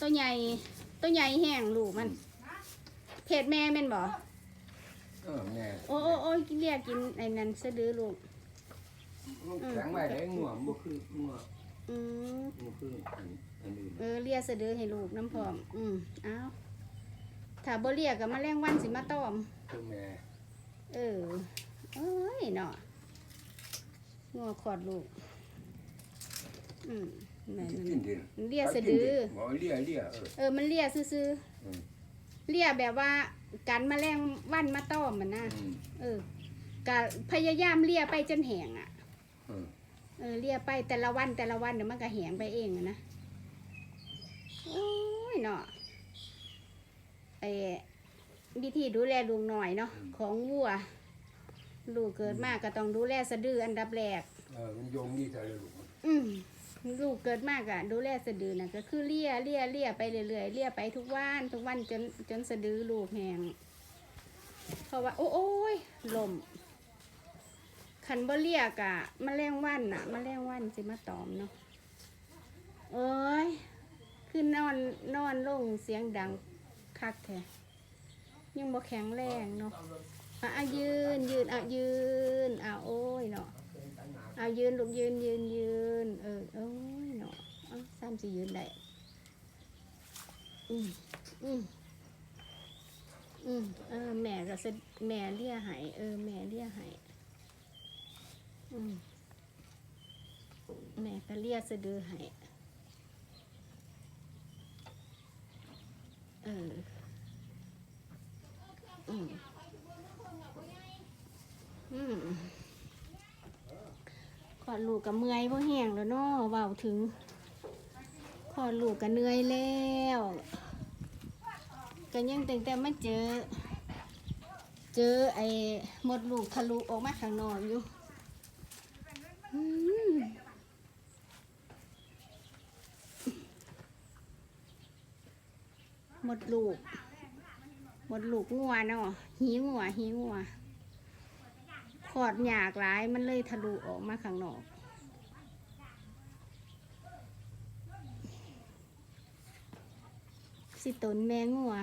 ตัวใหญ่ตัวใหญ่แห้งลูกมันเพจแม่แม่นบ่เออแม่โอ้โอ้โอ้ยเรียกกินไอ้นั่นสะดือลูกมันแข็งไว้ได้งัวมันบ่คืองัวอืมมันคืออันอันอื่นเออเลียสะดือให้ลูกน้ำพร้อมอืมเอาถ้าบ่เลียกับแมลงวันสิมาตอม คือแม่เออ เอ้ยเนาะงัวขอดลูก อืม แม่นกินดิมันเลียสะดือบ่เลียเลียเออ เออ มันเลียซื่ออืม ๆเลียแบบว่ากันแมลงวันมาตอมมันนะ อืม เออกะพยายามเลียไปจนแห้งอะเออเออเลียไปแต่ละวันแต่ละวันเดี๋ยวมันก็แห้งไปเองอะนะ โอ้ยเนาะไอ้วิธีดูแลลูกหน่อยเนาะของวัว ลูกเกิดมาก็ต้องดูแลสะดืออันดับแรก เออมันโยงนี่ใส่ลูกอืม ลูกเกิดมากอะดูแลสะดือนะก็คือเลี่ยเลี่ยเลี่ยไปเรื่อยๆเลี่ยไปทุกวันทุกวันจนจนสะดือลูกแหงเพราะว่า โอ้โอยลมขันบ่เลี่ยกะมาแมลงวันน่ะมาแมลงวันสิมาตอมเนาะเอ้ยคือนอนนอนลงเสียงดังคักแท้ยังบ่แข็งแรงเนาะอะอะยืนยืนอะยืนอะโอ้ยเนาะเอายืนลูกยืนยืนยืนเออเอ้ยเนาะเอาซ้ำ สิยืนได้อืมอืมอืมเออแม่ก็สแม่เลี้ยหายเออ แม่เลี้ยหายอืมแม่ก็เลี้ยสะดือหายเอออืมอืมขอดลูกกับเมื่อยเพราะแห้งแล้วเนาะเบาถึง อดลูกกับเหนื่อยแล้วก็ยังแต่งแต่ไมาเจอ เจอไอ้หมดลูกทะลุออกมาข้างนอกอยู่หมดลูก หมดลูกงัวเนาะหีงัวหีงัวขอดหยากหลายมันเลยทะลุออกมาข้างนอก สิตนแมงงัว